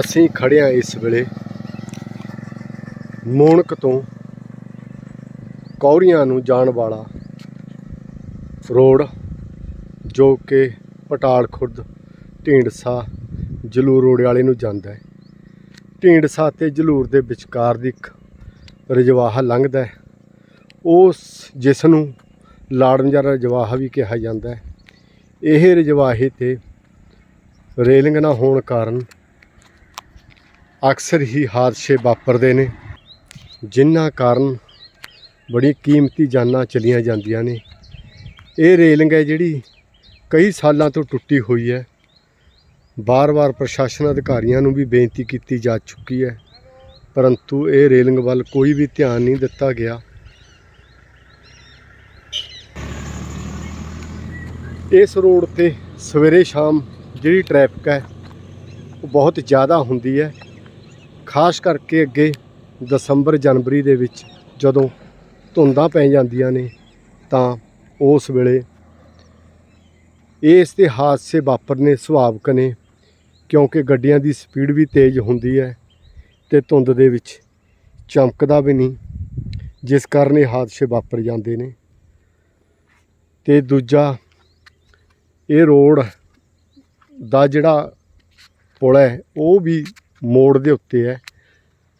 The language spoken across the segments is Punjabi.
ਅਸੀਂ ਖੜੇ ਇਸ ਵੇਲੇ ਮੋਣਕ ਤੋਂ ਕੌੜੀਆਂ ਨੂੰ ਜਾਣ ਵਾਲਾ ਰੋਡ, ਜੋ ਕਿ ਪਟਾਲ ਖੁਰਦ, ਢੀਂਡਸਾ, ਜਲੂਰ ਰੋਡ ਵਾਲੇ ਨੂੰ ਜਾਂਦਾ ਹੈ। ਢੀਂਡਸਾ ਤੇ ਜਲੂਰ ਦੇ ਵਿਚਕਾਰ ਦੀ ਇੱਕ ਰਜਵਾਹਾ ਲੰਘਦਾ ਹੈ। ਉਸ ਜਿਸ ਨੂੰ ਲਾੜਨ ਜਾਂ ਰਜਵਾਹਾ ਵੀ ਕਿਹਾ ਜਾਂਦਾ ਹੈ। ਇਹ ਰਜਵਾਹੇ ਤੇ ਰੇਲਿੰਗ ਨਾ ਹੋਣ ਕਾਰਨ ਅਕਸਰ ਹੀ ਹਾਦਸੇ ਵਾਪਰਦੇ ਨੇ, ਜਿਨ੍ਹਾਂ ਕਾਰਨ ਬੜੀ ਕੀਮਤੀ ਜਾਨਾਂ ਚਲੀਆਂ ਜਾਂਦੀਆਂ ਨੇ। ਇਹ ਰੇਲਿੰਗ ਹੈ ਜਿਹੜੀ ਕਈ ਸਾਲਾਂ ਤੋਂ ਟੁੱਟੀ ਹੋਈ ਹੈ। ਬਾਰ-ਬਾਰ ਪ੍ਰਸ਼ਾਸਨ ਅਧਿਕਾਰੀਆਂ ਨੂੰ ਵੀ ਬੇਨਤੀ ਕੀਤੀ ਜਾ ਚੁੱਕੀ ਹੈ, ਪਰੰਤੂ ਇਹ ਰੇਲਿੰਗ ਵੱਲ ਕੋਈ ਵੀ ਧਿਆਨ ਨਹੀਂ ਦਿੱਤਾ ਗਿਆ। ਇਸ ਰੋਡ ਤੇ ਸਵੇਰੇ ਸ਼ਾਮ ਜਿਹੜੀ ਟ੍ਰੈਫਿਕ ਹੈ, ਉਹ ਬਹੁਤ ਜ਼ਿਆਦਾ ਹੁੰਦੀ ਹੈ। ਖਾਸ ਕਰਕੇ ਅੱਗੇ ਦਸੰਬਰ ਜਨਵਰੀ ਦੇ ਵਿੱਚ ਜਦੋਂ ਧੁੰਦਾਂ ਪੈ ਜਾਂਦੀਆਂ ਨੇ, ਤਾਂ ਉਸ ਵੇਲੇ ਇਸ ਦੇ ਹਾਦਸੇ ਵਾਪਰਨੇ ਸੁਭਾਵਿਕ ਨੇ, ਕਿਉਂਕਿ ਗੱਡੀਆਂ ਦੀ ਸਪੀਡ ਵੀ ਤੇਜ਼ ਹੁੰਦੀ ਹੈ ਤੇ ਧੁੰਦ ਦੇ ਵਿੱਚ ਚਮਕਦਾ ਵੀ ਨਹੀਂ, ਜਿਸ ਕਾਰਨ ਇਹ ਹਾਦਸੇ ਵਾਪਰ ਜਾਂਦੇ ਨੇ। ਤੇ ਦੂਜਾ, ਇਹ ਰੋਡ ਦਾ ਜਿਹੜਾ ਪੁਲ ਹੈ, ਉਹ ਵੀ ਮੋੜ ਦੇ ਉੱਤੇ ਹੈ,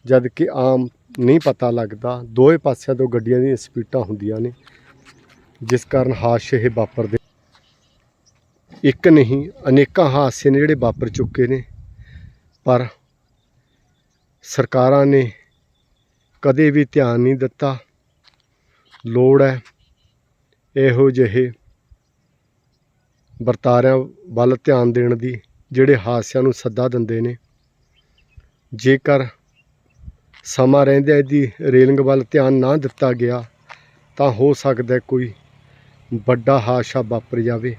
ਜਦ ਕਿ ਆਮ ਨਹੀਂ ਪਤਾ ਲੱਗਦਾ, ਦੋਵੇਂ ਪਾਸਿਆਂ ਤੋਂ ਗੱਡੀਆਂ ਦੀਆਂ ਸਪੀਡਾਂ ਹੁੰਦੀਆਂ ਨੇ, ਜਿਸ ਕਾਰਨ ਹਾਦਸੇ ਇਹ ਵਾਪਰਦੇ ਇੱਕ ਨਹੀਂ, ਅਨੇਕਾਂ ਹਾਦਸੇ ਨੇ ਜਿਹੜੇ ਵਾਪਰ ਚੁੱਕੇ ਨੇ, ਪਰ ਸਰਕਾਰਾਂ ਨੇ ਕਦੇ ਵੀ ਧਿਆਨ ਨਹੀਂ ਦਿੱਤਾ। ਲੋੜ ਹੈ ਇਹੋ ਜਿਹੇ ਵਰਤਾਰਿਆਂ ਵੱਲ ਧਿਆਨ ਦੇਣ ਦੀ, ਜਿਹੜੇ ਹਾਦਸਿਆਂ ਨੂੰ ਸੱਦਾ ਦਿੰਦੇ ਨੇ। ਜੇਕਰ ਸਮਾਂ ਰਹਿੰਦਿਆਂ ਇਹਦੀ ਰੇਲਿੰਗ ਵੱਲ ਧਿਆਨ ਨਾ ਦਿੱਤਾ ਗਿਆ, ਤਾਂ ਹੋ ਸਕਦਾ ਕੋਈ ਵੱਡਾ ਹਾਦਸਾ ਵਾਪਰ ਜਾਵੇ।